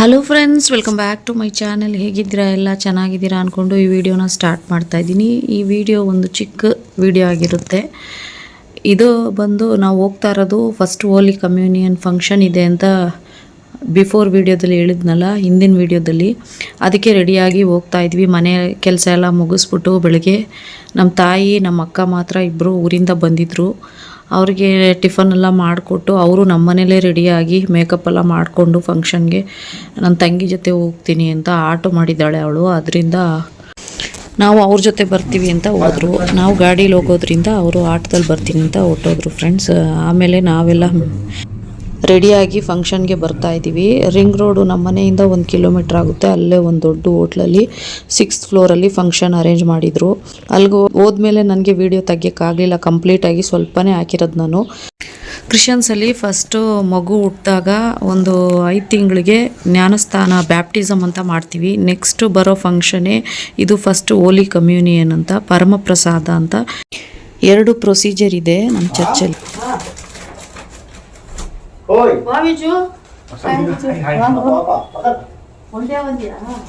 Hello friends welcome back to my channel ಹೇಗಿದ್ದೀರಾ? ಎಲ್ಲ ಚೆನ್ನಾಗಿದ್ದೀರಾ ಅಂದ್ಕೊಂಡು ಈ ವಿಡಿಯೋನ ಸ್ಟಾರ್ಟ್ ಮಾಡ್ತಾ ಇದ್ದೀನಿ. ಈ ವಿಡಿಯೋ ಒಂದು ಚಿಕ್ಕ ವಿಡಿಯೋ ಆಗಿರುತ್ತೆ. ಇದು ಬಂದು ನಾವು ಹೋಗ್ತಾ ಇರೋದು ಫಸ್ಟ್ ಓಲಿ ಕಮ್ಯೂನಿಯನ್ ಫಂಕ್ಷನ್ ಇದೆ ಅಂತ ಬಿಫೋರ್ ವಿಡಿಯೋದಲ್ಲಿ ಹೇಳಿದ್ನಲ್ಲ, ಹಿಂದಿನ ವಿಡಿಯೋದಲ್ಲಿ. ಅದಕ್ಕೆ ರೆಡಿಯಾಗಿ ಹೋಗ್ತಾ ಇದ್ವಿ. ಮನೆ ಕೆಲಸ ಎಲ್ಲ ಮುಗಿಸ್ಬಿಟ್ಟು ಬೆಳಗ್ಗೆ ನಮ್ಮ ತಾಯಿ ನಮ್ಮ ಅಕ್ಕ ಮಾತ್ರ ಇಬ್ಬರು ಊರಿಂದ ಬಂದಿದ್ದರು ಅವ್ರಿಗೆ ಟಿಫನ್ ಎಲ್ಲ ಮಾಡಿಕೊಟ್ಟು ಅವರು ನಮ್ಮ ಮನೇಲೇ ರೆಡಿಯಾಗಿ ಮೇಕಪ್ ಎಲ್ಲ ಮಾಡಿಕೊಂಡು ಫಂಕ್ಷನ್ಗೆ ನನ್ನ ತಂಗಿ ಜೊತೆ ಹೋಗ್ತೀನಿ ಅಂತ ಆಟೋ ಮಾಡಿದ್ದಾಳೆ ಅವಳು, ಅದರಿಂದ ನಾವು ಅವ್ರ ಜೊತೆ ಬರ್ತೀವಿ ಅಂತ ಹೋದರು. ನಾವು ಗಾಡೀಲಿ ಹೋಗೋದ್ರಿಂದ ಅವರು ಆಟೋದಲ್ಲಿ ಬರ್ತೀನಿ ಅಂತ ಹೊಟ್ಟೋದ್ರು ಫ್ರೆಂಡ್ಸ್ ಆಮೇಲೆ ನಾವೆಲ್ಲ ರೆಡಿಯಾಗಿ ಫಂಕ್ಷನ್ಗೆ ಬರ್ತಾ ಇದ್ದೀವಿ. ರಿಂಗ್ ರೋಡು ನಮ್ಮ ಮನೆಯಿಂದ ಒಂದು ಕಿಲೋಮೀಟ್ರ್ ಆಗುತ್ತೆ. ಅಲ್ಲೇ ಒಂದು ದೊಡ್ಡ ಹೋಟ್ಲಲ್ಲಿ ಸಿಕ್ಸ್ತ್ ಫ್ಲೋರಲ್ಲಿ ಫಂಕ್ಷನ್ ಅರೇಂಜ್ ಮಾಡಿದರು. ಅಲ್ಲಿಗೆ ಹೋದ್ಮೇಲೆ ನನಗೆ ವೀಡಿಯೋ ತೆಗಿಯೋಕ್ಕಾಗಲಿಲ್ಲ ಕಂಪ್ಲೀಟಾಗಿ ಸ್ವಲ್ಪನೇ ಹಾಕಿರೋದು ನಾನು. ಕ್ರಿಶ್ಚಿಯನ್ಸಲ್ಲಿ ಫಸ್ಟು ಮಗು ಹುಟ್ಟಿದಾಗ ಒಂದು ಐದು ತಿಂಗಳಿಗೆ ಜ್ಞಾನಸ್ಥಾನ, ಬ್ಯಾಪ್ಟಿಸಮ್ ಅಂತ ಮಾಡ್ತೀವಿ. ನೆಕ್ಸ್ಟ್ ಬರೋ ಫಂಕ್ಷನೇ ಇದು ಫಸ್ಟ್ ಹೋಲಿ ಕಮ್ಯೂನಿಯನ್ ಅಂತ, ಪರಮಪ್ರಸಾದ ಅಂತ. ಎರಡು ಪ್ರೊಸೀಜರ್ ಇದೆ ನಮ್ಮ ಚರ್ಚಲ್ಲಿ. ಓಯ್ ಬಾವಿಜು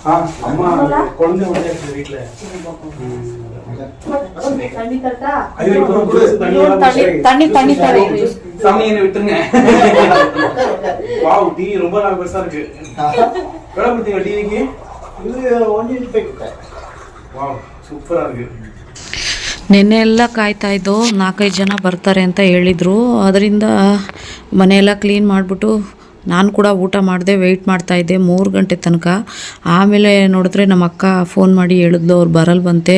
ಹಾ ಅಮ್ಮ குழந்தை வந்து இருக்குது வீட்ல தண்ணி தட்டா ஐயோ இப்போ கூட தண்ணி எல்லாம் தண்ணி தண்ணி தண்ணி தரேன் சாமி என்ன விட்டுருங்க வாவ் டிவி ரொம்ப நாள் பெருசா இருக்கு எவ்வளவு கொடுத்தீங்க டிவிக்கு வாவ் சூப்பரா இருக்கு ನಿನ್ನೆ ಎಲ್ಲ ಕಾಯ್ತಾ ಇದ್ದೋ ನಾಲ್ಕೈದು ಜನ ಬರ್ತಾರೆ ಅಂತ ಹೇಳಿದರು ಅದರಿಂದ ಮನೆಯೆಲ್ಲ ಕ್ಲೀನ್ ಮಾಡಿಬಿಟ್ಟು ನಾನು ಕೂಡ ಊಟ ಮಾಡಿದೆ ವೆಯ್ಟ್ ಮಾಡ್ತಾ ಇದ್ದೆ ಮೂರು ಗಂಟೆ ತನಕ. ಆಮೇಲೆ ನೋಡಿದ್ರೆ ನಮ್ಮ ಅಕ್ಕ ಫೋನ್ ಮಾಡಿ ಹೇಳಿದ್ಲು, ಅವ್ರು ಬರಲ್ ಬಂತೆ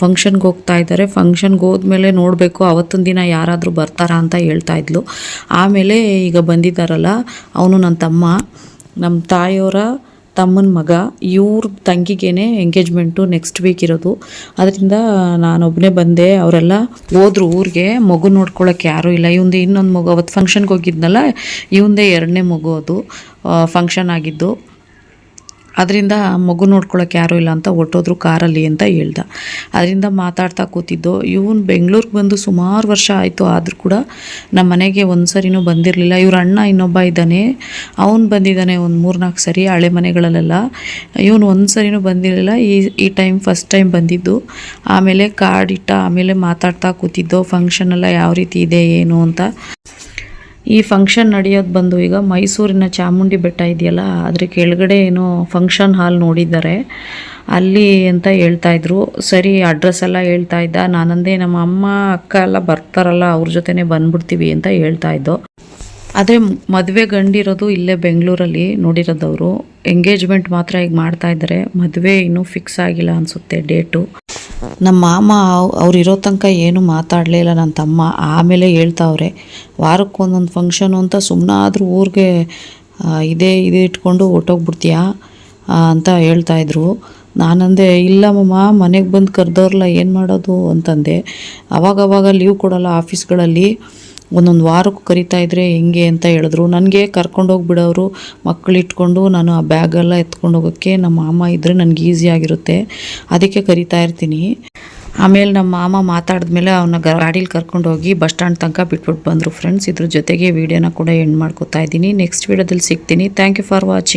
ಫಂಕ್ಷನ್ಗೆ ಹೋಗ್ತಾ ಇದ್ದಾರೆ ಫಂಕ್ಷನ್ಗೆ ಹೋದ್ಮೇಲೆ ನೋಡಬೇಕು ಅವತ್ತೊಂದು ದಿನ ಯಾರಾದರೂ ಬರ್ತಾರಾ ಅಂತ ಹೇಳ್ತಾ ಇದ್ಲು. ಆಮೇಲೆ ಈಗ ಬಂದಿದ್ದಾರಲ್ಲ, ಅವನು ನನ್ನ ತಮ್ಮ. ನಮ್ಮ ತಾಯಿಯವರ ತಮ್ಮನ ಮಗ, ಇವ್ರ ತಂಗಿಗೇನೆ ಎಂಗೇಜ್ಮೆಂಟು ನೆಕ್ಸ್ಟ್ ವೀಕ್ ಇರೋದು. ಅದರಿಂದ ನಾನೊಬ್ಬನೇ ಬಂದೆ, ಅವರೆಲ್ಲ ಹೋದ್ರು ಊರಿಗೆ. ಮಗು ನೋಡ್ಕೊಳ್ಳೋಕೆ ಯಾರೂ ಇಲ್ಲ. ಇವಂದು ಇನ್ನೊಂದು ಮಗು ಅವತ್ತು ಫಂಕ್ಷನ್ಗೆ ಹೋಗಿದ್ನಲ್ಲ, ಇವಂದೇ ಎರಡನೇ ಮಗು ಅದು ಫಂಕ್ಷನ್ ಆಗಿದ್ದು. ಅದರಿಂದ ಮಗು ನೋಡ್ಕೊಳ್ಳೋಕೆ ಯಾರೂ ಇಲ್ಲ ಅಂತ ಹೊಟ್ಟೋದ್ರು ಕಾರಲ್ಲಿ ಅಂತ ಹೇಳ್ದ. ಅದರಿಂದ ಮಾತಾಡ್ತಾ ಕೂತಿದ್ದು, ಇವನು ಬೆಂಗಳೂರಿಗೆ ಬಂದು ಸುಮಾರು ವರ್ಷ ಆಯಿತು, ಆದರೂ ಕೂಡ ನಮ್ಮ ಮನೆಗೆ ಒಂದು ಸರಿನೂ ಬಂದಿರಲಿಲ್ಲ. ಇವ್ರ ಅಣ್ಣ ಇನ್ನೊಬ್ಬ ಇದ್ದಾನೆ. ಅವನು ಬಂದಿದ್ದಾನೆ ಒಂದು ಮೂರ್ನಾಲ್ಕು ಸರಿ ಹಳೆ ಮನೆಗಳಲ್ಲೆಲ್ಲ. ಇವನು ಒಂದು ಸರಿನೂ ಬಂದಿರಲಿಲ್ಲ. ಈ ಈ ಟೈಮ್ ಫಸ್ಟ್ ಟೈಮ್ ಬಂದಿದ್ದು. ಆಮೇಲೆ ಕಾರ್ಡ್ ಇಟ್ಟ, ಆಮೇಲೆ ಮಾತಾಡ್ತಾ ಕೂತಿದ್ದೋ, ಫಂಕ್ಷನ್ ಎಲ್ಲ ಯಾವ ರೀತಿ ಇದೆ, ಏನು? ಅಂತ. ಈ ಫಂಕ್ಷನ್ ನಡೆಯೋದು ಬಂದು ಈಗ ಮೈಸೂರಿನ ಚಾಮುಂಡಿ ಬೆಟ್ಟ ಇದೆಯಲ್ಲ, ಅದ್ರ ಕೆಳಗಡೆ ಏನೋ ಫಂಕ್ಷನ್ ಹಾಲ್ ನೋಡಿದ್ದಾರೆ. ಅಲ್ಲಿ ಅಂತ ಹೇಳ್ತಾ ಇದ್ರು. ಸರಿ ಅಡ್ರೆಸ್ ಎಲ್ಲ ಹೇಳ್ತಾ ಇದ್ದ. ನಾನಂದೆ ನಮ್ಮ ಅಮ್ಮ, ಅಕ್ಕ ಎಲ್ಲ ಬರ್ತಾರಲ್ಲ, ಅವ್ರ ಜೊತೆನೇ ಬಂದ್ಬಿಡ್ತೀವಿ ಅಂತ ಹೇಳ್ತಾ ಇದ್ದೋ. ಆದರೆ ಮದುವೆ ಗಂಡಿರೋದು ಇಲ್ಲೇ ಬೆಂಗಳೂರಲ್ಲಿ ನೋಡಿರೋದವರು. ಎಂಗೇಜ್ಮೆಂಟ್ ಮಾತ್ರ ಈಗ ಮಾಡ್ತಾ ಇದ್ದಾರೆ. ಮದುವೆ ಇನ್ನೂ ಫಿಕ್ಸ್ ಆಗಿಲ್ಲ ಅನಿಸುತ್ತೆ ಡೇಟು. ನಮ್ಮ ಮಾಮ ಅವ್- ಅವ್ರು ಇರೋ ತನಕ ಏನು ಮಾತಾಡಲಿಲ್ಲ ನನ್ನ ತಮ್ಮ ಆಮೇಲೆ ಹೇಳ್ತಾವ್ರೆ, ವಾರಕ್ಕೊಂದೊಂದು ಫಂಕ್ಷನ್ ಅಂತ ಸುಮ್ಮನಾದ್ರೂ ಊರಿಗೆ ಇದೇ ಇದು ಇಟ್ಕೊಂಡು ಹೊಟ್ಟೋಗ್ಬಿಡ್ತೀಯಾ ಅಂತ ಹೇಳ್ತಾ ಇದ್ರು. ನಾನಂದೆ, ಇಲ್ಲ ಮಮ್ಮ ಮನೆಗೆ ಬಂದು ಕರೆದವ್ರಲ್ಲ ಏನು ಮಾಡೋದು ಅಂತಂದೆ. ಅವಾಗವಾಗ ಲೀವ್ ಕೊಡೋಲ್ಲ ಆಫೀಸ್ಗಳಲ್ಲಿ ಒಂದೊಂದು ವಾರಕ್ಕೂ ಕರಿತಾ ಇದ್ರೆ ಹೆಂಗೆ ಅಂತ ಹೇಳಿದ್ರು. ನನಗೆ ಕರ್ಕೊಂಡೋಗ್ಬಿಡೋರು ಬಿಡೋರು ಮಕ್ಕಳು ಇಟ್ಕೊಂಡು ನಾನು ಆ ಬ್ಯಾಗೆಲ್ಲ ಎತ್ಕೊಂಡು ಹೋಗೋಕ್ಕೆ ನಮ್ಮ ಮಾಮ ಇದ್ದರೆ ನನಗೆ ಈಸಿ ಆಗಿರುತ್ತೆ. ಅದಕ್ಕೆ ಕರಿತಾ ಇರ್ತೀನಿ. ಆಮೇಲೆ ನಮ್ಮ ಮಾಮ ಮಾತಾಡಿದ್ಮೇಲೆ ಅವನ ಗಾಡೀಲಿ ಕರ್ಕೊಂಡು ಹೋಗಿ ಬಸ್ ಸ್ಟ್ಯಾಂಡ್ ತನಕ ಬಿಟ್ಬಿಟ್ಟು ಬಂದರು. ಫ್ರೆಂಡ್ಸ್ ಇದ್ರ ಜೊತೆಗೆ ವೀಡಿಯೋನ ಕೂಡ ಎಂಡ್ ಮಾಡ್ಕೊತಾ ಇದ್ದೀನಿ. ನೆಕ್ಸ್ಟ್ ವೀಡಿಯೋದಲ್ಲಿ ಸಿಗ್ತೀನಿ. Thank you for watching